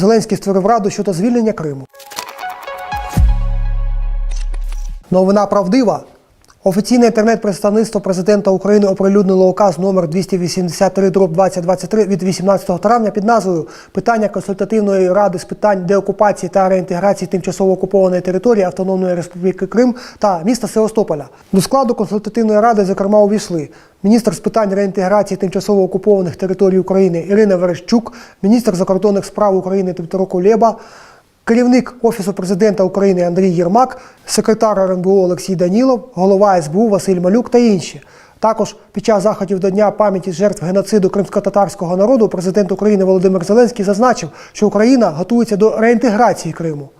Зеленський створив раду щодо звільнення Криму. Новина правдива. Офіційне інтернет-представництво президента України оприлюднило указ номер 283 2023 від 18 травня під назвою Питання консультативної ради з питань деокупації та реінтеграції тимчасово окупованої території Автономної Республіки Крим та міста Севастополя. До складу консультативної ради, зокрема, увійшли міністр з питань реінтеграції тимчасово окупованих територій України Ірина Верещук, міністр закордонних справ України Дмитро Кулеба, Керівник Офісу президента України Андрій Єрмак, секретар РНБО Олексій Данілов, голова СБУ Василь Малюк та інші. Також під час заходів до Дня пам'яті жертв геноциду кримсько-татарського народу президент України Володимир Зеленський зазначив, що Україна готується до реінтеграції Криму.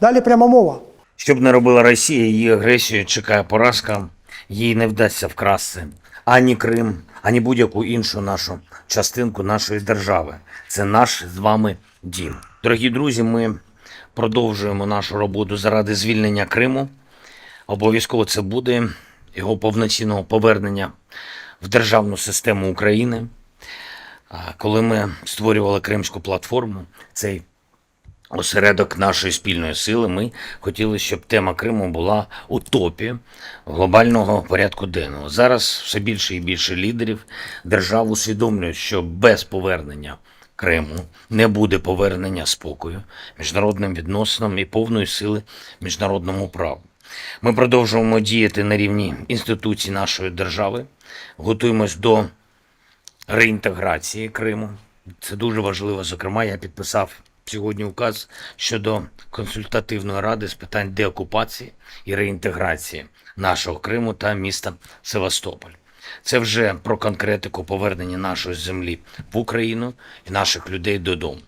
Далі пряма мова. Що б не робила Росія, її агресію чекає поразка, їй не вдасться вкрасти ані Крим, ані будь-яку іншу нашу частинку нашої держави. Це наш з вами дім. Дорогі друзі, ми продовжуємо нашу роботу заради звільнення Криму. Обов'язково це буде його повноцінного повернення в державну систему України. Коли ми створювали Кримську платформу, цей осередок нашої спільної сили, ми хотіли, щоб тема Криму була у топі глобального порядку денного. Зараз все більше і більше лідерів держав усвідомлюють, що без повернення Криму не буде повернення спокою, міжнародним відносинам і повної сили міжнародному праву. Ми продовжуємо діяти на рівні інституцій нашої держави, готуємось до реінтеграції Криму. Це дуже важливо. Зокрема, я підписав сьогодні указ щодо консультативної ради з питань деокупації і реінтеграції нашого Криму та міста Севастополь. Це вже про конкретику повернення нашої землі в Україну і наших людей додому.